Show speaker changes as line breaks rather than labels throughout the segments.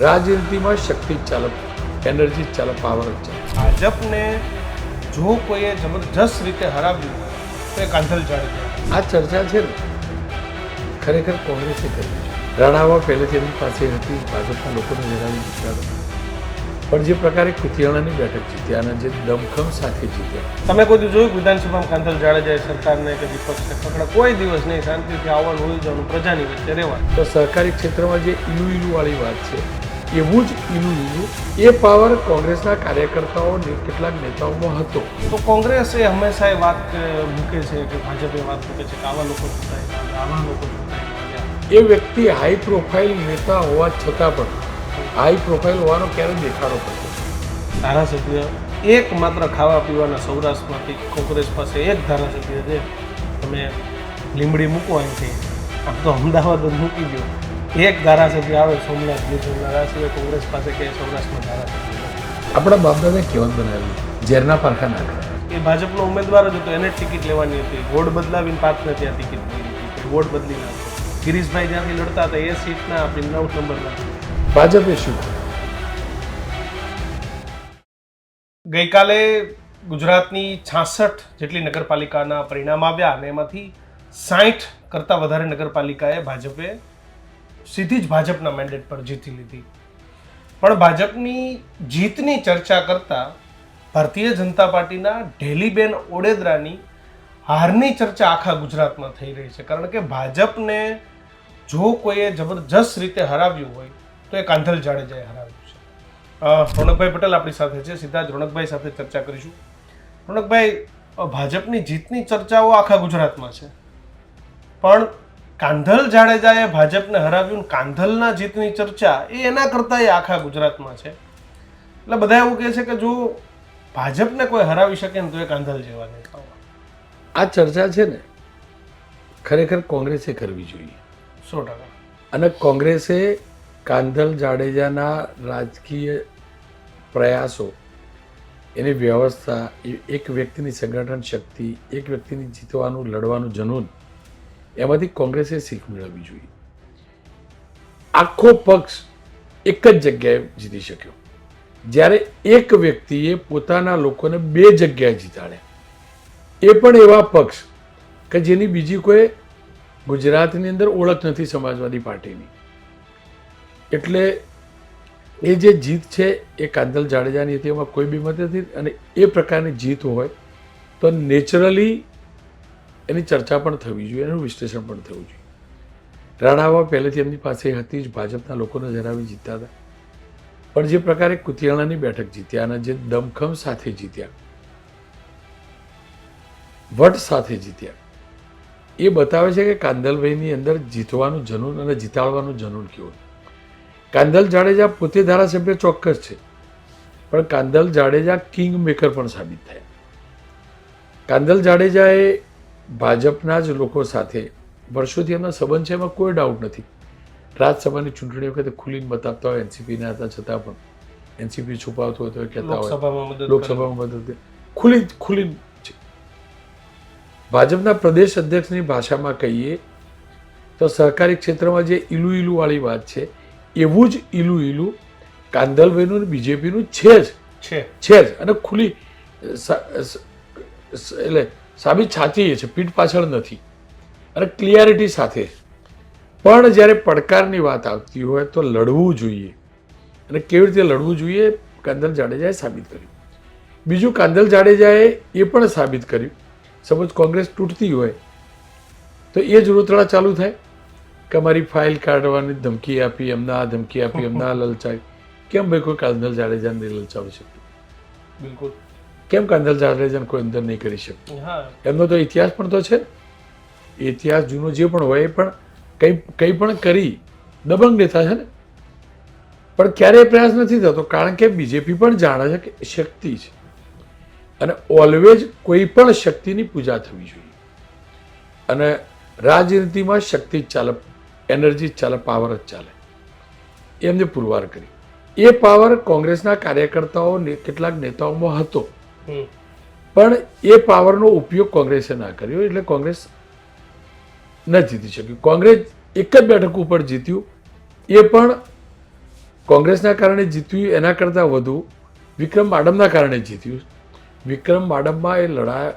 રાજનીતિમાં શક્તિ ચાલક એનર્જી જ ચાલે પાવર છે.
ભાજપને જો કોઈએ જબરજસ્ત રીતે હરાવ્યું તો એ કાંધલ જાડેજા
આ ચર્ચા છે ને ખરેખર કોંગ્રેસે કરી રાણાવા પહેલેથી એમની પાસે હતી ભાજપના લોકોને જણાવી જીત્યા પણ જે પ્રકારે કુતિયાણાની બેઠક જીત્યા અને જે દમખમ સાથે જીત્યા.
તમે કોઈ જોયું વિધાનસભામાં કાંધલ જાડેજાએ સરકારને કે વિપક્ષને પકડા કોઈ દિવસ નહીં શાંતિથી આવવાનું હોય જવાનું પ્રજાની વચ્ચે રહેવાનું.
તો સહકારી ક્ષેત્રમાં જે યુ ઈલુવાળી વાત છે એવું જ ઈલુ એ પાવર કોંગ્રેસના કાર્યકર્તાઓ કેટલાક નેતાઓમાં હતો.
તો કોંગ્રેસ એ હંમેશા એ વાત મૂકે છે કે ભાજપે વાત મૂકે છે કે આવા લોકો ચૂંટાય આવા લોકો ચૂંટાય
એ વ્યક્તિ હાઈ પ્રોફાઇલ નેતા હોવા છતાં પણ હાઈ પ્રોફાઇલ હોવાનો ક્યારે દેખાડો પડતો?
ધારાસભ્ય એક માત્ર ખાવા પીવાના સૌરાષ્ટ્રમાંથી કોંગ્રેસ પાસે એક ધારાસભ્ય છે. તમે લીમડી મૂકો અહીંથી. આમ તો અમદાવાદ જ મૂકી દો. એક ધારાસભ્ય આવે સોમનાથ ગીર સોમનાથ ધારાસભ્ય કોંગ્રેસ પાસે કે સૌરાષ્ટ્રમાં ધારાસભ્ય
આપણા બાપદાદે કહેવત બનાવેલી ઝેરના પારખા નાખા
એ ભાજપનો ઉમેદવાર જ હતો એને જ ટિકિટ લેવાની હતી. વોર્ડ બદલાવીને પાર્થને ત્યાં ટિકિટ મળી વોર્ડ બદલી નાખો. ગિરીશભાઈ જ્યાંથી લડતા હતા એ સીટના આપણી નવ નંબરના.
ભાજપે શું?
ગઈકાલે ગુજરાતની છાસઠ જેટલી નગરપાલિકાના પરિણામ આવ્યા અને એમાંથી સાઠ કરતાં વધારે નગરપાલિકાએ ભાજપે સીધી જ ભાજપના મેન્ડેટ પર જીતી લીધી. પણ ભાજપની જીતની ચર્ચા કરતાં ભારતીય જનતા પાર્ટીના ઢેલીબેન ઓડેદરાની હારની ચર્ચા આખા ગુજરાતમાં થઈ રહી છે. કારણ કે ભાજપને જો કોઈએ જબરજસ્ત રીતે હરાવ્યું હોય, તો એ કાંધલ જાડેજાએ હરાવ્યું છે. રોનકભાઈ પટેલ આપણી સાથે છે. સીધા જ રોનકભાઈ સાથે ચર્ચા કરીશું. રોનકભાઈ ભાજપની જીતની ચર્ચાઓ આખા ગુજરાતમાં છે. પણ કાંધલ જાડેજાએ ભાજપને હરાવ્યું ને કાંધલના જીતની ચર્ચા એ એના કરતાં એ આખા ગુજરાતમાં છે. એટલે બધા એવું કહે છે કે જો ભાજપને કોઈ હરાવી શકે ને તો એ કાંધલ જેવા નેતાઓ.
આ ચર્ચા છે ને ખરેખર કોંગ્રેસે કરવી જોઈએ.
સો ટકા.
અને કોંગ્રેસે કાંધલ જાડેજાના રાજકીય પ્રયાસો એની વ્યવસ્થા એક વ્યક્તિની સંગઠન શક્તિ એક વ્યક્તિની જીતવાનું લડવાનું જનૂન એમાંથી કોંગ્રેસે શીખ મેળવવી જોઈએ. આખો પક્ષ એક જ જગ્યાએ જીતી શક્યો. જ્યારે એક વ્યક્તિએ પોતાના લોકોને બે જગ્યાએ જીતાડ્યા. એ પણ એવા પક્ષ કે જેની બીજી કોઈ ગુજરાતની અંદર ઓળખ નથી સમાજવાદી પાર્ટીની. એટલે એ જે જીત છે એ કાંદલ જાડેજાની હતી, એમાં કોઈ બી મત નથી અને એ પ્રકારની જીત હોય તો નેચરલી એની ચર્ચા પણ થવી જોઈએ, એનું વિશ્લેષણ પણ થવું જોઈએ. રાણાવા પહેલેથી એમની પાસે હતી જ, ભાજપના લોકોને જરાવી જીતતા હતા. પણ જે પ્રકારે કુતિયાણાની બેઠક જીત્યા અને જે દમખમ સાથે જીત્યા, વટ સાથે જીત્યા, એ બતાવે છે કે કાંદલભાઈની અંદર જીતવાનું જનૂન અને જીતાડવાનું જનૂન કેવું કાંદલ જાડેજા પોતે ધારાસભ્ય ચોક્કસ છે, પણ કાંદલ જાડેજા કિંગ મેકર પણ સાબિત થયા. કાંદલ જાડેજાએ ભાજપના જ લોકો સાથે. વર્ષોથી એમના સંબંધ છે એમાં કોઈ ડાઉટ નથી. રાજ્યસભાની ચૂંટણી વખતે ખુલીને બતાવતા હોય એનસીપીના હતા છતાં પણ. એનસીપી છુપાવતો હતો કહેતા હોય.
લોકસભામાં મદદ
ખુલ્લી ખુલ્લી ભાજપના પ્રદેશ અધ્યક્ષની ભાષામાં કહીએ તો સહકારી ક્ષેત્રમાં જે ઈલુ ઈલુવાળી વાત છે એવું જ ઈલુ ઈલુ કાંદલભાઈનું અને બીજેપીનું છે જ.
છે.
જ. અને ખુલ્લી એટલે સાબિત સાચી છે, પીઠ પાછળ નથી. અને ક્લિયરિટી સાથે. પણ જ્યારે પડકારની વાત આવતી હોય તો લડવું જોઈએ. અને કેવી રીતે લડવું જોઈએ? કાંદલ જાડેજાએ સાબિત કર્યું. બીજું કાંદલ જાડેજાએ એ પણ સાબિત કર્યું. સપોઝ કોંગ્રેસ તૂટતી હોય, તો એ જ રોતડા ચાલુ થાય. કે અમારી ફાઇલ કાઢવાની ધમકી આપી એમના આ ધમકી આપી એમના આ લલચાવી. કેમ ભાઈ કોઈ કાંદલ જાડેજાને લલચાવી શકે
બિલકુલ.
કેમ કાંદલ જાડેજાને કોઈ અંદર નહીં કરી શકે? એમનો તો ઇતિહાસ પણ તો છે ઇતિહાસ જૂનો જે પણ હોય એ પણ કંઈ કંઈ પણ કરી દબંગ નેતા છે ને. પણ ક્યારેય પ્રયાસ નથી થતો કારણ કે બીજેપી પણ જાણે છે કે શક્તિ છે. અને ઓલવેજ કોઈ પણ શક્તિની પૂજા થવી જોઈએ. અને રાજનીતિમાં શક્તિ જ ચાલે એનર્જી જ ચાલે પાવર જ ચાલે. એમને પુરવાર કરી. એ પાવર કોંગ્રેસના કાર્યકર્તાઓ કેટલાક નેતાઓમાં હતો. પણ એ પાવરનો ઉપયોગ કોંગ્રેસે ના કર્યો એટલે કોંગ્રેસ ન જીતી શક્યું. કોંગ્રેસ એક જ બેઠક ઉપર જીત્યું. એ પણ કોંગ્રેસના કારણે જીત્યું એના કરતાં વધુ. વિક્રમ માડમના કારણે જીત્યું. વિક્રમ માડમમાં એ લડા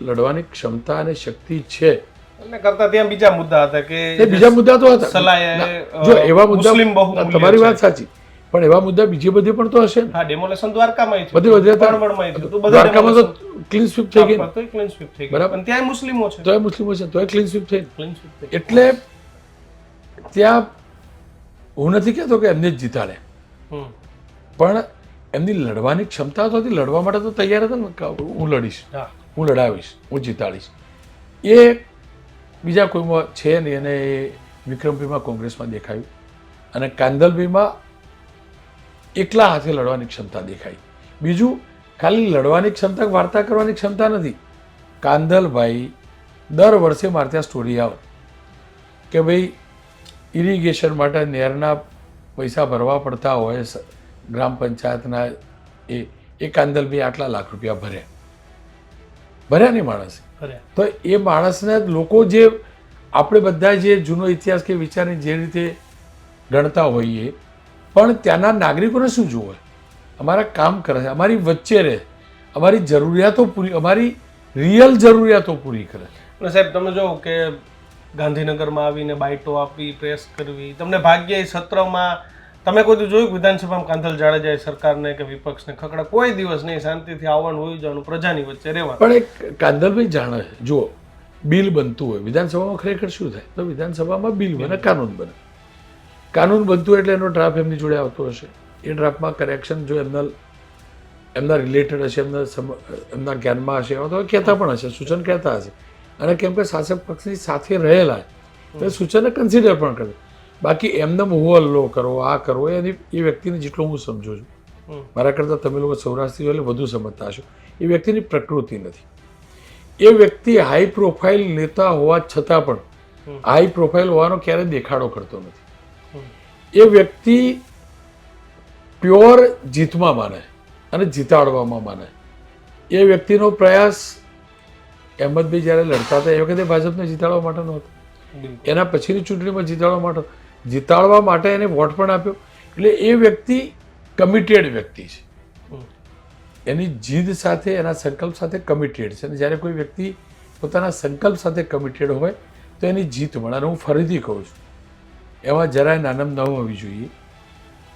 લડવાની ક્ષમતા અને શક્તિ છે.
કરતા ત્યાં બીજા મુદ્દા હતા કે
એ બીજા મુદ્દા તો હતા. જો એવા મુદ્દા તમારી વાત સાચી. પણ એવા મુદ્દા બીજી બધી પણ તો હશે
હા ડેમોલેશન દ્વારકામાં
છે બધી હતા.
પરવળમાં છે તો
દ્વારકામાં તો ક્લીન સ્વીપ થઈ ગઈ
તો ક્લીન સ્વીપ થઈ ગઈ.
બરાબર.
ત્યાં મુસ્લિમો છે.
તોય મુસ્લિમો છે તોય ક્લીન સ્વીપ થઈ
ક્લીન સ્વીપ થઈ
એટલે ત્યાં હું નથી કહેતો કે એમને જ જીતાડે.
હમ.
પણ એમની લડવાની ક્ષમતા તો હતી. લડવા માટે તો તૈયાર હતા ને. હું લડીશ.
હા.
લડાવીશ. હું જીતાડીશ. એ બીજા કોઈમાં છે નહીં. અને એ વિક્રમભાઈમાં કોંગ્રેસમાં દેખાયું. અને કાંદલભાઈમાં એકલા હાથે લડવાની ક્ષમતા દેખાઈ. બીજું ખાલી લડવાની ક્ષમતા વાર્તા કરવાની ક્ષમતા નથી. કાંદલભાઈ દર વર્ષે મારે ત્યાં સ્ટોરી આવે. કે ભાઈ ઇરિગેશન માટે નહેરના પૈસા ભરવા પડતા હોય ગ્રામ પંચાયતના એ એ કાંદલભાઈ આટલા લાખ રૂપિયા ભર્યા ભર્યા નહીં માણસે? તો એ માણસને લોકો જે આપણે બધા જે જૂનો ઇતિહાસ કે વિચારની જે રીતે ગણતા હોઈએ પણ ત્યાંના નાગરિકોને શું જોવે? અમારા કામ કરે છે અમારી વચ્ચે રહે અમારી જરૂરિયાતો પૂરી અમારી રિયલ જરૂરિયાતો પૂરી કરે.
છે સાહેબ તમે જો કે ગાંધીનગરમાં આવીને બાઇટો આપવી પ્રેસ કરવી તમને ભાગ્ય સત્રમાં તમે કોઈ તો જોયું વિધાનસભામાં કાંધલ જાડેજાએ સરકારને કે વિપક્ષને ખકડા કોઈ દિવસ નહીં શાંતિથી આવવાનું હોય જવાનું પ્રજાની વચ્ચે રહેવાનું.
પણ એક કાંધલભાઈ જાણે જુઓ બિલ બનતું હોય વિધાનસભામાં ખરેખર શું થાય? તો વિધાનસભામાં બિલ બને કાનૂન બને. કાનૂન બનતું એટલે એનો ડ્રાફ્ટ એમની જોડે આવતો હશે. એ ડ્રાફ્ટમાં કરેક્શન જો એમના એમના રિલેટેડ હશે એમના સમ- એમના જ્ઞાનમાં હશે એવા તો કહેતા પણ હશે સૂચન કહેતા હશે. અને કેમ કે શાસક પક્ષની સાથે રહેલા તો સૂચનને કન્સિડર પણ કરે. બાકી એમને હું હલ્લો કરો આ કરો એની એ વ્યક્તિને જેટલો હું સમજુ છું. મારા કરતાં તમે લોકો સૌરાષ્ટ્રી એટલે વધુ સમજતા હશો. એ વ્યક્તિની પ્રકૃતિ નથી. એ વ્યક્તિ હાઈ પ્રોફાઇલ નેતા હોવા છતાં પણ હાઈ પ્રોફાઇલ હોવાનો ક્યારેય દેખાડો કરતો નથી. એ વ્યક્તિ પ્યોર જીતમાં માને અને જીતાડવામાં માને. એ વ્યક્તિનો પ્રયાસ અહેમદભાઈ જ્યારે લડતા હતા એ વખતે ભાજપને જીતાડવા માટે નહોતો.
બિલકુલ.
એના પછીની ચૂંટણીમાં જીતાડવા માટે જીતાડવા માટે એને વોટ પણ આપ્યો. એટલે એ વ્યક્તિ કમિટેડ વ્યક્તિ છે. એની જીદ સાથે એના સંકલ્પ સાથે કમિટેડ છે. અને જ્યારે કોઈ વ્યક્તિ પોતાના સંકલ્પ સાથે કમિટેડ હોય તો એની જીત મળે. અને હું ફરીથી કહું છું એમાં જરાય નાનમ ન હોવી જોઈએ.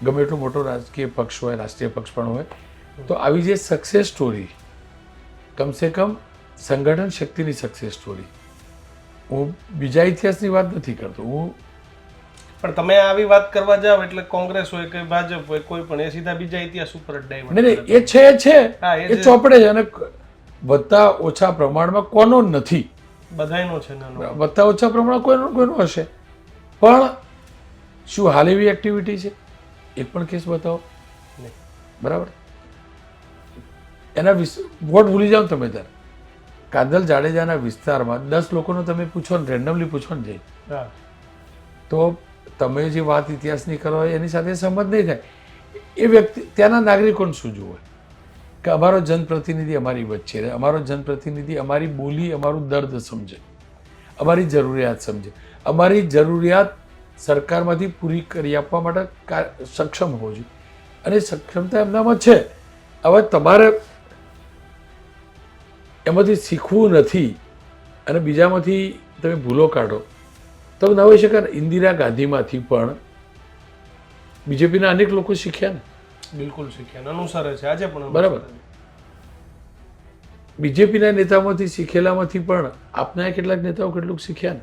ગમે એટલો મોટો રાજકીય પક્ષ હોય રાષ્ટ્રીય પક્ષ પણ હોય તો આવી જે સક્સેસ સ્ટોરી કમસે કમ સંગઠન શક્તિની સક્સેસ સ્ટોરી હું બીજા ઇતિહાસની વાત નથી કરતો હું
પણ તમે આવી વાત કરવા જાવ એટલે કોંગ્રેસ હોય કે ભાજપ હોય કોઈ પણ એ સીધા બીજા ઇતિહાસ ઉપર જ
નહીં નહીં એ છે એ છે.
એ
ચોપડે છે અને વધતા ઓછા પ્રમાણમાં કોનો નથી.
બધાયનો છે નાનો.
વધતા ઓછા પ્રમાણમાં કોઈનો કોઈનો હશે. પણ શું હાલ એવી એક્ટિવિટી છે? એક પણ કેસ બતાવો.
નહીં.
બરાબર? એના વિશે વોટ ભૂલી જાઓ તમે ત્યારે. કાંદલ જાડેજાના વિસ્તારમાં દસ લોકોનો તમે પૂછો ને રેન્ડમલી પૂછો ને જઈ તો તમે જે વાત ઇતિહાસની કરો એની સાથે સંમત નહીં થાય. એ વ્યક્તિ ત્યાંના નાગરિકોને શું જુએ કે અમારો જનપ્રતિનિધિ અમારી વચ્ચે રહે. અમારો જનપ્રતિનિધિ અમારી બોલી અમારું દર્દ સમજે. અમારી જરૂરિયાત સમજે. અમારી જરૂરિયાત સરકારમાંથી પૂરી કરી આપવા માટે સક્ષમ હોવો જોઈએ. અને સક્ષમતા એમનામાં છે. હવે તમારે એમાંથી શીખવું નથી અને બીજામાંથી તમે ભૂલો કાઢો તો ન હોઈ શકે ઇન્દિરા ગાંધીમાંથી પણ બીજેપીના અનેક લોકો શીખ્યા ને.
બિલકુલ શીખ્યા અનુસરે છે. આજે પણ
બરાબર. બીજેપીના નેતામાંથી શીખેલામાંથી પણ આપના કેટલાક નેતાઓ કેટલુંક શીખ્યા ને.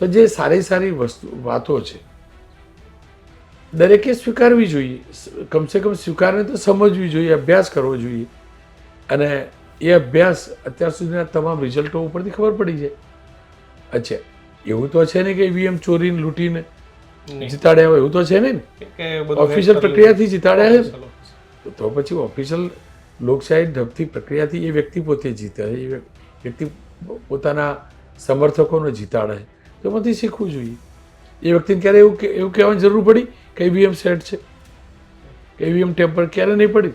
તો જે સારી સારી વસ્તુ વાતો છે દરેકે સ્વીકારવી જોઈએ. કમસે કમ સ્વીકારને તો સમજવી જોઈએ અભ્યાસ કરવો જોઈએ. અને એ અભ્યાસ અત્યાર સુધીના તમામ રિઝલ્ટો ઉપરથી ખબર પડી જાય. અચ્છા એવું તો છે ને કે ઈવીએમ ચોરીને લૂંટીને જીતાડ્યા હોય એવું તો છે ને? ઓફિશિયલ પ્રક્રિયાથી જીતાડ્યા છે. તો પછી ઓફિશિયલ લોકશાહી ઢબથી પ્રક્રિયાથી એ વ્યક્તિ પોતે જીતે એ વ્યક્તિ પોતાના સમર્થકોને જીતાડે છે. તો એમાંથી શીખવું જોઈએ. એ વ્યક્તિને ક્યારે એવું એવું કહેવાની જરૂર પડી કે ઈવીએમ સેટ છે. કે ઈવીએમ ટેમ્પર ક્યારે નહીં પડી.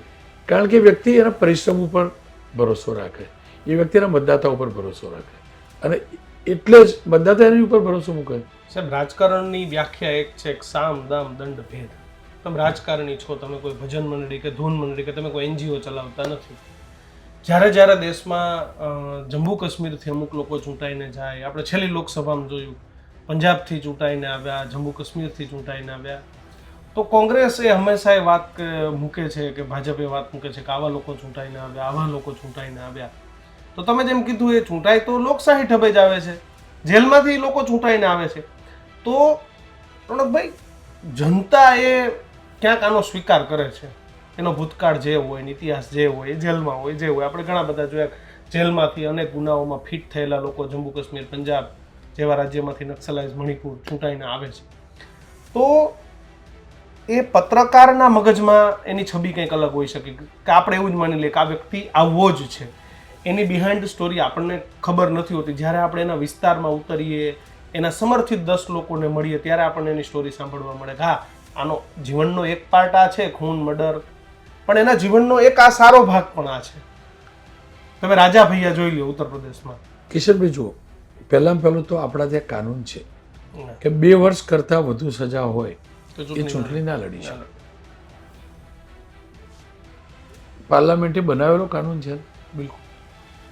કારણ કે વ્યક્તિ એના પરિશ્રમ ઉપર ભરોસો રાખે. એ વ્યક્તિના મતદાતા ઉપર ભરોસો રાખે. અને એટલે જ મતદાતા એની ઉપર ભરોસો મૂકે.
સાહેબ, રાજકારણની વ્યાખ્યા એક છે એક સામ, દામ, દંડ, ભેદ. તમે રાજકારણી છો, તમે કોઈ ભજન મંડળી કે ધૂન મંડળી કે તમે કોઈ એનજીઓ ચલાવતા નથી. જ્યારે જ્યારે દેશમાં જમ્મુ કાશ્મીરથી અમુક લોકો ચૂંટાઈને જાય, આપણે છેલ્લી લોકસભામાં જોયું, પંજાબથી ચૂંટાઈને આવ્યા, જમ્મુ કાશ્મીરથી ચૂંટાઈને આવ્યા. તો કોંગ્રેસ એ હંમેશા એ વાત મૂકે છે કે, ભાજપ વાત મૂકે છે કે, આવા લોકો ચૂંટાઈને આવ્યા, આવા લોકો ચૂંટાઈને આવ્યા. તો તમે જેમ કીધું, એ ચૂંટાઈ તો લોકશાહી ઢબે જ આવે છે. જેલમાંથી લોકો ચૂંટાઈને આવે છે. તો, પ્રણવભાઈ, જનતા એ ક્યાંક આનો સ્વીકાર કરે છે? એનો ભૂતકાળ જે હોય ઇતિહાસ જે હોય જેલમાં હોય, જે હોય. આપણે ઘણા બધા જોયા જેલમાંથી અનેક ગુનાઓમાં ફિટ થયેલા લોકો જમ્મુ કાશ્મીર, પંજાબ જેવા રાજ્યમાંથી નક્સલાઇઝ મણિપુર ચૂંટાઈને આવે છે. તો એ પત્રકારના મગજમાં એની છબી કંઈક અલગ હોઈ શકે કે આપણે એવું જ માની લઈએ કે આ વ્યક્તિ આવવો જ છે. એની બિહાઇન્ડ સ્ટોરી આપણને ખબર નથી હોતી. જ્યારે આપણે એના વિસ્તારમાં ઉતરીએ, એના સમર્થિત દસ લોકોને મળીએ, ત્યારે આપણને એની સ્ટોરી સાંભળવા મળે હા, આનો જીવનનો એક પાર્ટ આ છે, ખૂન, મર્ડર પણ એના જીવનનો એક આ સારો ભાગ પણ આ છે. તમે રાજા ભૈયા જોઈ લો ઉત્તર પ્રદેશમાં.
કિશનભાઈ જુઓ પહેલાં પહેલું તો આપણા ત્યાં કાનૂન છે કે બે વર્ષ કરતાં વધુ સજા હોય એ
ચૂંટણી
ના લડી. શકે. પાર્લામેન્ટે બનાવેલો કાનૂન છે.
બિલકુલ.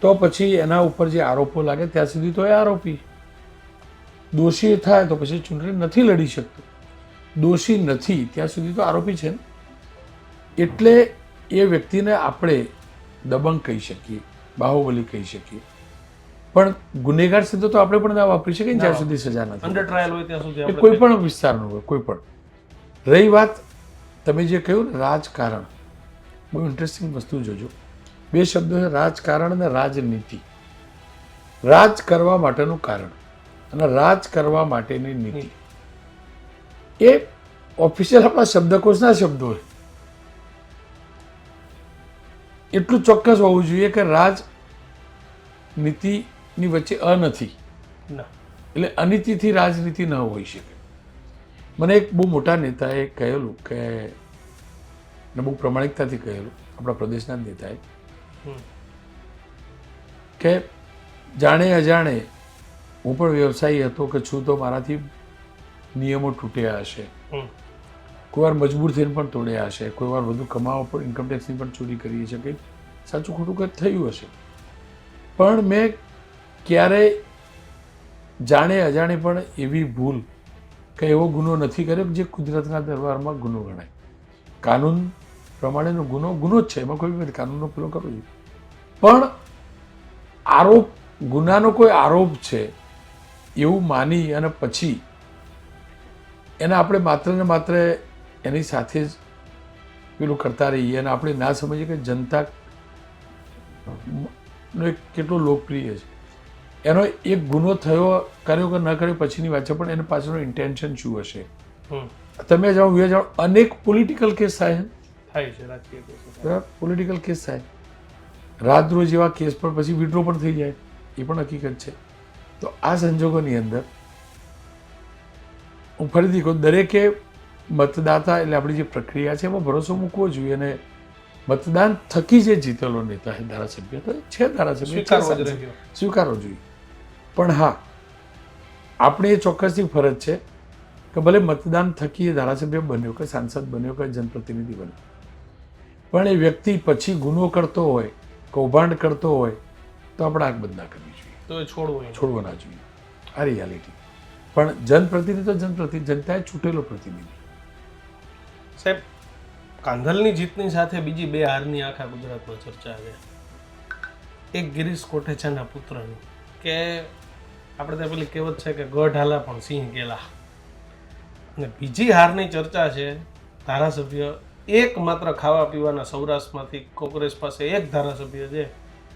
તો પછી એના ઉપર જે આરોપો લાગે ત્યાં સુધી તો એ આરોપી. દોષી થાય તો પછી ચૂંટણી નથી લડી શકતો. દોષી નથી ત્યાં સુધી તો આરોપી છે ને. એટલે એ વ્યક્તિને આપણે દબંગ કહી શકીએ બાહુબલી કહી શકીએ. પણ ગુનેગાર સિદ્ધ તો આપણે પણ ના વાપરી શકીએ જ્યાં સુધી સજા નથી
અંડર ટ્રાયલ હોય ત્યાં સુધી
કોઈ પણ વિસ્તારનું હોય કોઈ પણ. રહી વાત તમે જે કહ્યું ને રાજકારણ. બહુ ઇન્ટરેસ્ટિંગ વસ્તુ જોજો. બે શબ્દો છે રાજકારણ અને રાજનીતિ. રાજ કરવા માટેનું કારણ અને રાજ કરવા માટેની નીતિ. એ ઓફિશિયલ આપણા શબ્દકોશના શબ્દો છે. એટલું ચોક્કસ હોવું જોઈએ કે રાજ નીતિની વચ્ચે અ નથી એટલે અનિતિથી રાજનીતિ ન હોઈ શકે. મને એક બહુ મોટા નેતાએ કહેલું કે ને બહુ પ્રમાણિકતાથી કહેલું આપણા પ્રદેશના જ નેતાએ કે જાણે અજાણે હું પણ વ્યવસાયી હતો કે છું તો મારાથી નિયમો તૂટ્યા હશે. કોઈ વાર મજબૂર થઈને પણ તોડ્યા હશે કોઈ વાર વધુ કમાવા પર ઇન્કમટેક્સની પણ ચોરી કરી હશે, કંઈક સાચું ખોટું કંઈક થયું હશે. પણ મેં ક્યારેય જાણે અજાણે પણ એવી ભૂલ કે એવો ગુનો નથી કર્યો જે કુદરતના દરબારમાં ગુનો ગણાય. કાનૂન પ્રમાણેનો ગુનો ગુનો જ છે, એમાં કોઈ કાનૂનનો પેલો કરવો જોઈએ. પણ આરોપ, ગુનાનો કોઈ આરોપ છે, એવું માની અને પછી એને આપણે માત્ર ને માત્ર એની સાથે જ પેલું કરતા રહીએ અને આપણે ના સમજીએ કે જનતા નો એક કેટલો લોકપ્રિય છે. એનો એક ગુનો થયો કર્યો કે ન કર્યો પછીની વાત છે પણ એના પાછળનું ઇન્ટેન્શન શું હશે? તમે જાણો હું જાણો અનેક પોલિટિકલ કેસ થાય
થાય છે રાજકીય કેસો.
પોલિટિકલ કેસ થાય. રાજદ્રોહ જેવા કેસ પર પછી વિડ્રો પણ થઈ જાય. એ પણ હકીકત છે. તો આ સંજોગોની અંદર હું ફરીથી કહું દરેકે મતદાતા એટલે આપણી જે પ્રક્રિયા છે એમાં ભરોસો મૂકવો જોઈએ અને મતદાન થકી જે જીતેલો નેતા છે ધારાસભ્ય તો છે ધારાસભ્ય
સ્વીકારવો
જોઈએ. પણ હા આપણે એ ચોક્કસથી ફરજ છે કે ભલે મતદાન થકી એ ધારાસભ્ય બન્યો કે સાંસદ બન્યો કે જનપ્રતિનિધિ બન્યો. પણ એ વ્યક્તિ પછી ગુનો કરતો હોય કૌભાંડ કરતો હોય તો આપણે આંખ બંધ ના કરવી જોઈએ.
તો એ છોડવું
છોડવો ના જોઈએ. આ રિયાલિટી પણ જનપ્રતિનિધિ તો જનપ્રતિનિધિ જનતાએ ચૂંટેલો પ્રતિનિધિ.
સાહેબ, કાંધલની જીતની સાથે બીજી બે હારની આખા ગુજરાતમાં ચર્ચા છે. એક ગિરીશ કોઠેચાના પુત્રની, કે આપણે ત્યાં પેલી કહેવત છે કે ગઢ હાલા પણ સિંહ ગેલા. અને બીજી હારની ચર્ચા છે, ધારાસભ્ય એકમાત્ર ખાવા પીવાના સૌરાષ્ટ્રમાંથી કોંગ્રેસ પાસે એક ધારાસભ્ય છે,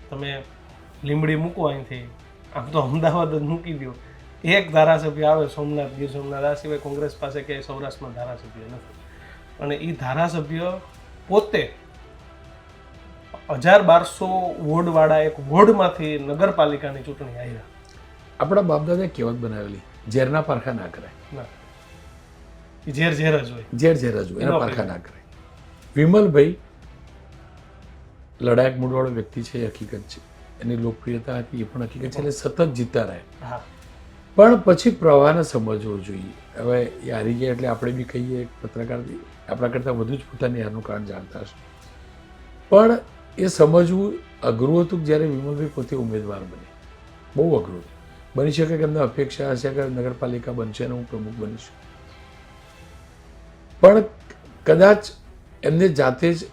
તમે લીમડી મૂકો અહીંથી, આમ તો અમદાવાદ જ મૂકી દો એક ધારાસભ્ય આવે સોમનાથ, ગીર સોમનાથ, આ સિવાય કોંગ્રેસ પાસે ક્યાંય સૌરાષ્ટ્રમાં ધારાસભ્ય નથી. અને એ ધારાસભ્ય પોતે હજાર બારસો વોર્ડવાળા એક વોર્ડમાંથી નગરપાલિકાની ચૂંટણી આવ્યા
આપણા બાપદાદાએ કહેવત બનાવેલી ઝેરના પારખા ના કરાય.
ઝેર ઝેર જ હોય.
ઝેર ઝેર જ હોય એના પારખા ના કરાય. વિમલભાઈ લડાયક મૂળવાળો વ્યક્તિ છે એ હકીકત છે. એની લોકપ્રિયતા હતી એ પણ હકીકત છે એટલે સતત જીતતા રહ્યા.
હા.
પણ પછી પ્રવાહને સમજવો જોઈએ. હવે હારી ગયા એટલે આપણે બી કહીએ એક પત્રકાર આપણા કરતાં વધુ જ પોતાની હારનું કારણ જાણતા હશે. પણ એ સમજવું અઘરું હતું જ્યારે વિમલભાઈ પોતે ઉમેદવાર બને. બહુ અઘરું. બની શકે કે એમને અપેક્ષા હશે કે નગરપાલિકા બનશે અને હું પ્રમુખ બનીશ. પણ કદાચ એમને જાતે જ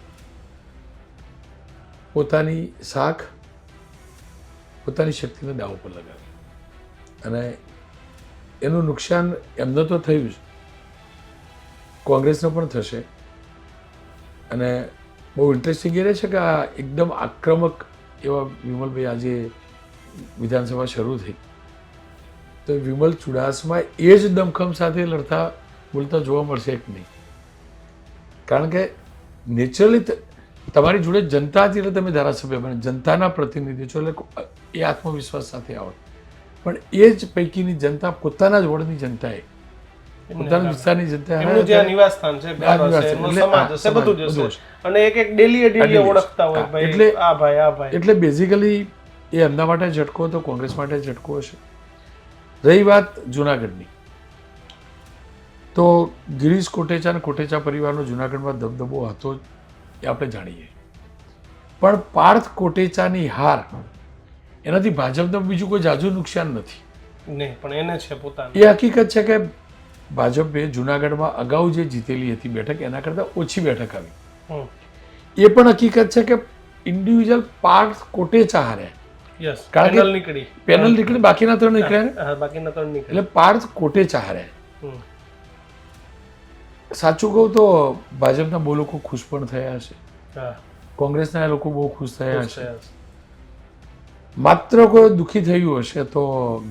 પોતાની શાખ, પોતાની શક્તિને દાવ પર લગાવી. અને એનું નુકસાન એમને તો થયું જ. કોંગ્રેસને પણ થશે. અને બહુ ઇન્ટરેસ્ટિંગ એ રહે છે કે આ એકદમ આક્રમક એવા વિમલભાઈ આજે વિધાનસભા શરૂ થઈ. તો વિમલ ચુડાસમા એ જ દમખમ સાથે લડતા બોલતા જોવા મળશે કે નહીં? કારણ કે નેચરલી તમારી જોડે જનતા હતી એટલે તમે ધારાસભ્ય બને જનતાના પ્રતિનિધિ છો એટલે એ આત્મવિશ્વાસ સાથે આવો. પણ એ જ પૈકીની જનતા પોતાના જ વડની જનતાએ પોતાના વિસ્તારની જનતા
એમનું જ્યાં નિવાસ છે સમાજ હશે બધું જ હશે. અને એક એક ડેલી
ડેલી
ઓળખતા હોય ભાઈ
એટલે-
આ ભાઈ આ ભાઈ.
એટલે બેઝિકલી એ એમના માટે ઝટકો હતો કોંગ્રેસ માટે ઝટકો હશે. રહી વાત જુનાગઢની. તો ગિરીશ કોટેચા અને કોટેચા પરિવારનો જુનાગઢમાં દબદબો હતો એ આપણે જાણીએ. પણ પાર્થ કોટેચાની હાર એનાથી ભાજપને બીજું કોઈ જાજુ નુકસાન નથી.
નહીં પણ એને છે પોતાનું.
એ હકીકત છે કે ભાજપે જુનાગઢમાં અગાઉ જે જીતેલી હતી બેઠક એના કરતાં ઓછી બેઠક આવી. એ પણ હકીકત છે કે ઇન્ડિવિજ્યુઅલ
પાર્ટ
કોટે ચાહરે.
પેનલ નીકળી.
પેનલ નીકળી બાકીના ત્રણ નીકળ્યા
બાકીના ત્રણ નીકળી
એટલે પાર્થ કોટે
ચાહરે.
સાચું કહું તો ભાજપના બહુ લોકો ખુશ પણ થયા હશે. કોંગ્રેસના લોકો બહુ ખુશ થયા હશે.
થયા છે.
માત્ર કોઈ દુઃખી થયું હશે તો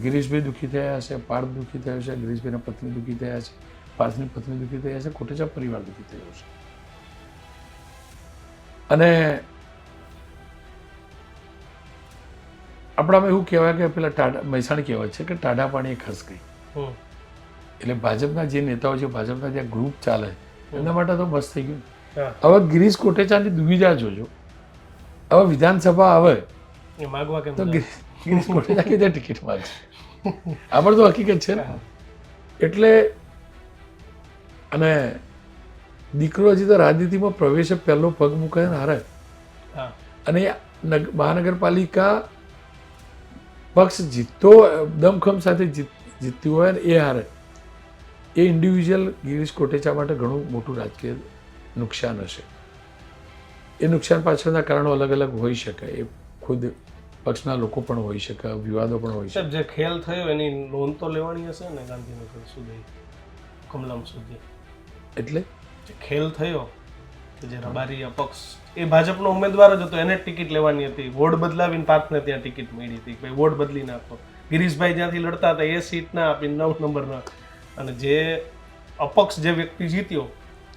ગિરીશભાઈ દુઃખી થયા હશે પાર્થ દુઃખી થયો છે ગિરીશભાઈના પત્ની દુઃખી થયા છે પાર્થની પત્ની દુઃખી થયા છે કોટેચા પરિવાર દુઃખી થયો છે અને આપણામાં એવું કહેવાય કે પેલા ટાઢા મહેસાણી કહેવાય છે કે ટાઢા પાણીએ ખસ ગઈ એટલે ભાજપના જે નેતાઓ છે ભાજપના જે ગ્રુપ ચાલે એના માટે તો બસ થઈ ગયું. હવે ગિરીશ કોટેચાની દુવિધા જોજો. હવે વિધાનસભા આવે
માગવા કેમ
તો ગિરીશ કોટેચા કીધે ટિકિટ માગશે આમાં તો હકીકત છે ને એટલે અને દીકરો હજી તો રાજનીતિમાં પ્રવેશે પહેલો પગ મૂકે ને હારે અને મહાનગરપાલિકા પક્ષ જીતતો દમખમ સાથે જીત જીતતી હોય ને એ હારે એ ઇન્ડિવિજ્યુઅલ ગિરીશ કોટેચા માટે ઘણું મોટું રાજકીય નુકસાન હશે એ નુકસાન પાછળના કારણો અલગ અલગ હોઈ શકે એ ખુદ પક્ષના લોકો પણ હોઈ શકે વિવાદો પણ હોઈ શકે
જે ખેલ થયો એની લોન તો લેવાની હશે ને ગાંધીનગર સુધી કમલમ સુધી?
એટલે?
જે ખેલ થયો જે રબારી અપક્ષ એ ભાજપનો ઉમેદવાર જ હતો એને જ ટિકિટ લેવાની હતી. વોર્ડ બદલાવીને પાર્થને ત્યાં ટિકિટ મળી હતી. ભાઈ વોર્ડ બદલી નાખો. ગિરીશભાઈ જ્યાંથી લડતા હતા એ સીટ ના આપી નવ નંબરના. અને જે અપક્ષ જે વ્યક્તિ જીત્યો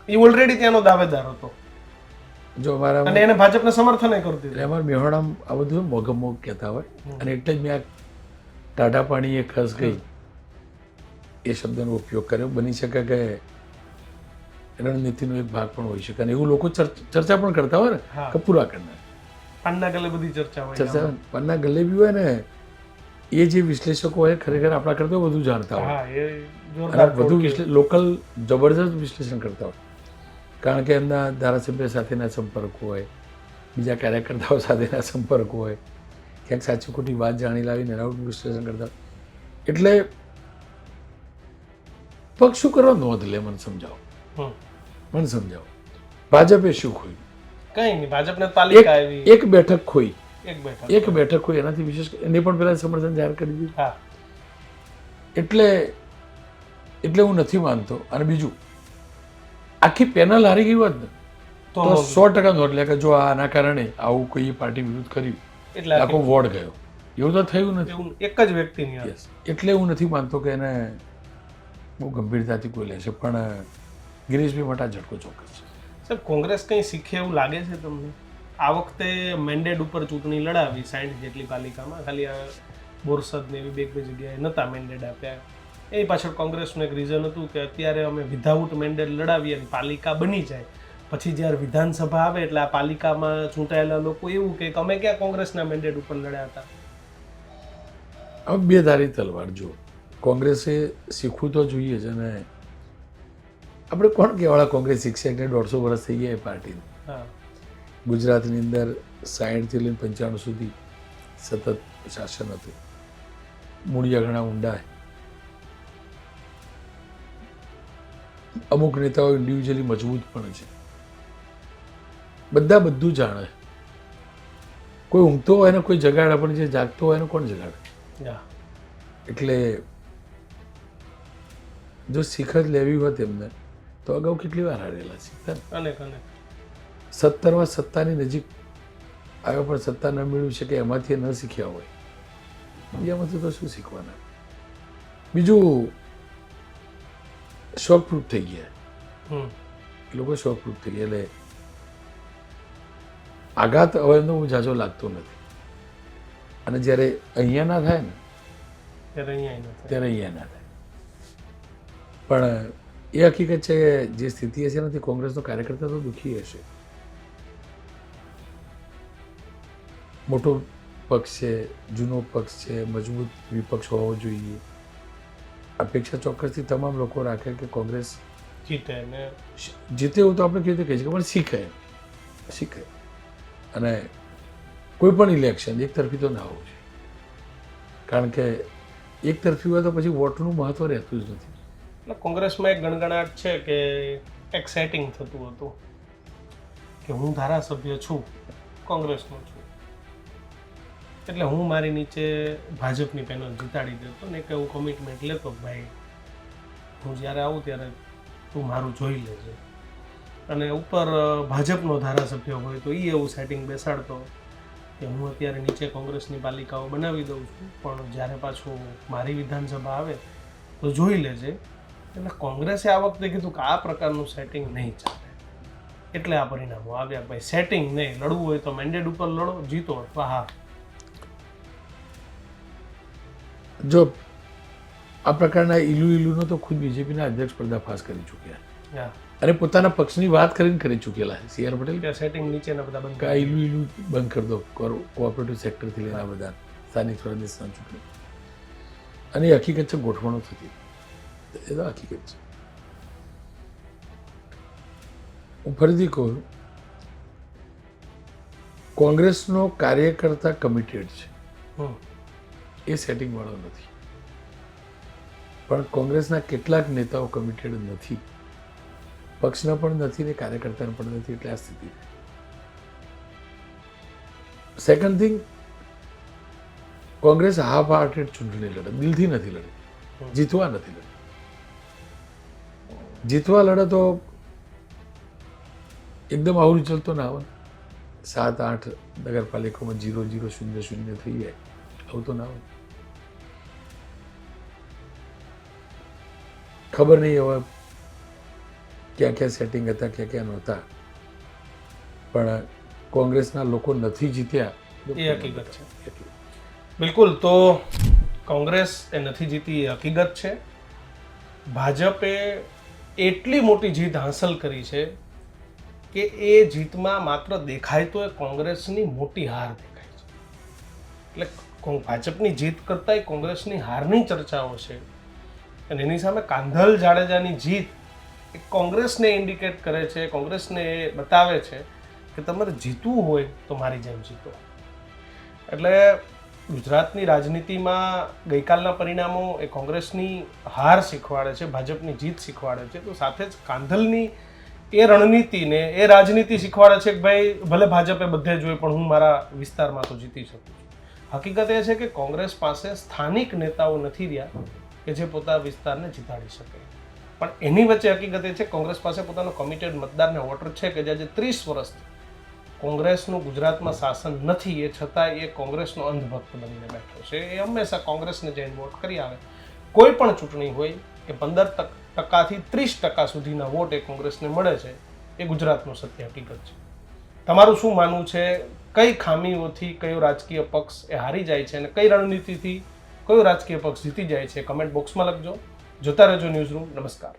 એ ઓલરેડી ત્યાંનો દાવેદાર હતો.
જો મારા
અને એને ભાજપને સમર્થન કરતી
એટલે
હતી
મેહોણામ આ બધું મોગમોગ કહેતા હોય. અને એટલે જ મેં આ ટાટા પાણી એ ખસ ગઈ એ શબ્દનો ઉપયોગ કર્યો. બની શકે કે રણનીતિનો એક ભાગ પણ હોઈ શકે. અને એવું લોકો ચર્ચા પણ કરતા હોય ને. કે પૂરા કરનાર.
પાનના ગલે બધી ચર્ચા હોય
ચર્ચા પન્ના ગલે બી હોય ને એ જે વિશ્લેષકો હોય ખરેખર આપણા કરતા વધુ જાણતા હોય. વધુ લોકલ જબરજસ્ત વિશ્લેષણ કરતા હોય. કારણ કે એમના ધારાસભ્ય સાથેના સંપર્ક હોય બીજા કાર્યકર્તાઓ સાથેના સંપર્ક હોય ક્યાંક સાચી ખોટી વાત જાણી લાવીને રાઉટ વિશ્લેષણ કરતા એટલે પક્ષ શું કરવા નોંધ લે મને સમજાવો. મને સમજાવો. ભાજપે શું ખોયું?
કઈ નહીં ભાજપને પાલિકા આવી.
એક બેઠક ખોઈ.
એક બેઠક.
એક બેઠક ખોઈ એનાથી વિશેષ એને પણ પેલા સમર્થન જાહેર કરી દીધું. એટલે એટલે હું નથી માનતો. અને બીજું આખી પેનલ હારી ગઈ હોત ને
તો
સો ટકા નો લે કે જો આના કારણે આવું કોઈ પાર્ટી વિરુદ્ધ કર્યું
એટલે
આખો વોર્ડ ગયો. એવું તો થયું નથી.
એક જ વ્યક્તિની
એટલે હું નથી માનતો કે એને બહુ ગંભીરતાથી કોઈ લેશે પણ ગિરીશભાઈ માટે ઝટકો ચોક્કસ છે.
સાહેબ કોંગ્રેસ કંઈ શીખે એવું લાગે છે તમને? આ વખતે મેન્ડેટ ઉપર ચૂંટણી લડાવી સાઠ જેટલી પાલિકામાં ખાલી આ બોરસદ ને એવી બે બે જગ્યાએ નહોતા મેન્ડેટ આપ્યા. એ પાછળ કોંગ્રેસનું એક રીઝન હતું કે અત્યારે અમે વિધાઉટ મેન્ડેટ લડાવીએ અને પાલિકા બની જાય. પછી જ્યારે વિધાનસભા આવે એટલે આ પાલિકામાં ચૂંટાયેલા લોકો એવું કે અમે ક્યાં કોંગ્રેસના મેન્ડેટ ઉપર લડ્યા હતા?
હવે બે ધારી તલવાર જો કોંગ્રેસે શીખવું તો જોઈએ જ ને આપણે કોણ કહેવાળા કોંગ્રેસ શિક્ષક ને દોઢસો વર્ષ થઈ ગયા એ પાર્ટીને. ગુજરાતની અંદર સાઠથી લઈને પંચાણું સુધી સતત શાસન હતું. મૂળિયા ઘણા ઊંડા અમુક નેતાઓ ઇન્ડિવિજ્યુઅલી મજબૂત પણ છે. બધા બધું જાણે. કોઈ ઊંઘતો હોય ને કોઈ જગાડે પણ જે જાગતો હોય એને કોણ જગાડે? એટલે જો શીખ જ લેવી હોય તેમને તો અગાઉ કેટલી વાર હારેલા
અનેક
સત્તરમાં સત્તાની નજીક આવ્યો પણ સત્તા ન મેળવી શકે એમાંથી ન શીખ્યા હોય. બીજામાંથી તો શું શીખવાના? બીજું શોખપ્રૂફ થઈ ગયા એ લોકો શોખપ્રૂફ થઈ ગયા એટલે આઘાત હવે એમનો હું ઝાઝો લાગતો નથી અને જ્યારે અહીંયા ના થાય ને
ત્યારે અહીંયા
ના થાય પણ એ હકીકત છે કે જે સ્થિતિ હશે નથી કોંગ્રેસનો કાર્યકર્તા તો દુઃખી હશે મોટો પક્ષ છે જૂનો પક્ષ છે મજબૂત વિપક્ષ હોવો જોઈએ અપેક્ષા ચોક્કસથી તમામ લોકો રાખે કે કોંગ્રેસ
જીતે ને
જીતે એવું તો આપણે કેવી રીતે કહી શકીએ પણ શીખે. શીખે. અને કોઈ પણ ઇલેક્શન એક તરફી તો ના હોવું જોઈએ. કારણ કે એક તરફી હોય તો પછી વોટનું મહત્વ રહેતું જ નથી.
એટલે કોંગ્રેસમાં એક ગણગણાટ છે કે એક્સાઇટિંગ થતું હતું. કે હું ધારાસભ્ય છું કોંગ્રેસનો છું. એટલે હું મારી નીચે ભાજપની પેનલ જીતાડી દેતો ને એક એવું કમિટમેન્ટ લેતો ભાઈ, હું જ્યારે આવું ત્યારે તું મારું જોઈ લેજે. અને ઉપર ભાજપનો ધારાસભ્ય હોય તો એ એવું સેટિંગ બેસાડતો કે હું અત્યારે નીચે કોંગ્રેસની પાલિકાઓ બનાવી દઉં છું, પણ જ્યારે પાછું મારી વિધાનસભા આવે તો જોઈ લેજે. એટલે કોંગ્રેસે આ વખતે કીધું કે આ પ્રકારનું સેટિંગ નહીં ચાલે. એટલે આ પરિણામો આવ્યા ભાઈ સેટિંગ નહીં, લડવું હોય તો મેન્ડેટ ઉપર લડો, જીતો અથવા હા.
જો આ પ્રકારના ઇલુ ઈલુનો તો ખુદ બીજેપીના અધ્યક્ષ પર્દાફાશ કરી ચૂક્યા. અને પોતાના પક્ષની વાત કરીને કરી ચૂકેલા સી આર પટેલ?
કે સેટિંગ નીચેના બધા બંધ
કે આ ઇલુ ઇલુ બંધ કરી દો કોઓપરેટિવ સેક્ટરથી લઈને આ બધા સ્થાનિક સ્વરાજ્ય સંસ્થા ચૂંટણી. અને એ હકીકત છે ગોઠવણો થતી. એ તો હકીકત છે. હું ફરીથી કહું કોંગ્રેસનો કાર્યકર્તા કમિટેડ છે. એ સેટિંગવાળો નથી. પણ કોંગ્રેસના કેટલાક નેતાઓ કમિટેડ નથી. પક્ષના પણ નથી ને કાર્યકર્તાના પણ નથી એટલે આ સ્થિતિ. Second thing Congress half hearted ચૂંટણી લડે. દિલથી નથી લડી. જીતવા નથી લડે. જીતવા લડે તો એકદમ આવું ચલતો ના આવે. સાત આઠ નગરપાલિકામાં જીરો જીરો શૂન્ય શૂન્ય થઈ જાય. આવું તો ના હોય. ખબર નહીં હવે ક્યાં ક્યાં સેટિંગ હતા ક્યાં ક્યાં નહોતા. પણ કોંગ્રેસના લોકો નથી જીત્યા.
એ હકીકત છે. બિલકુલ તો કોંગ્રેસ એ નથી જીતી એ હકીકત છે. ભાજપે એટલી મોટી જીત હાંસલ કરી છે કે એ જીતમાં માત્ર દેખાય તો એ કોંગ્રેસની મોટી હાર દેખાય છે. એટલે ભાજપની જીત કરતાંય કોંગ્રેસની હારની ચર્ચાઓ છે. અને એની સામે કાંધલ જાડેજાની જીત એ કોંગ્રેસને ઇન્ડિકેટ કરે છે, કોંગ્રેસને એ બતાવે છે કે તમારે જીતવું હોય તો મારી જેમ જીતો. એટલે ગુજરાતની રાજનીતિમાં ગઈકાલના પરિણામો એ કોંગ્રેસની હાર શીખવાડે છે, ભાજપની જીત શીખવાડે છે, તો સાથે જ કાંધલની એ રણનીતિને, એ રાજનીતિ શીખવાડે છે કે ભાઈ, ભલે ભાજપે બધે જ હોય, પણ હું મારા વિસ્તારમાં તો જીતી શકું છું. હકીકત એ છે કે કોંગ્રેસ પાસે સ્થાનિક નેતાઓ નથી રહ્યા કે જે પોતાના વિસ્તારને જીતાડી શકે. પણ એની વચ્ચે હકીકત એ છે, કોંગ્રેસ પાસે પોતાનો કમિટેડ મતદારને વોટર છે કે જે આજે ત્રીસ વર્ષથી કોંગ્રેસનું ગુજરાતમાં શાસન નથી, એ છતાં એ કોંગ્રેસનો અંધભક્ત બનીને બેઠો છે. એ હંમેશા કોંગ્રેસને જઈને વોટ કરી આવે. કોઈ પણ ચૂંટણી હોય કે પંદર ટકાથી ત્રીસ ટકા સુધીના વોટ એ કોંગ્રેસને મળે છે, એ ગુજરાતનું સત્ય હકીકત છે. તમારું શું માનવું છે? કઈ ખામીઓથી કયો રાજકીય પક્ષ એ હારી જાય છે અને કઈ રણનીતિથી કયો રાજકીય પક્ષ જીતી જાય છે? કમેન્ટ બોક્સમાં લખજો. જોતા રહેજો ન્યૂઝ રૂમ નમસ્કાર.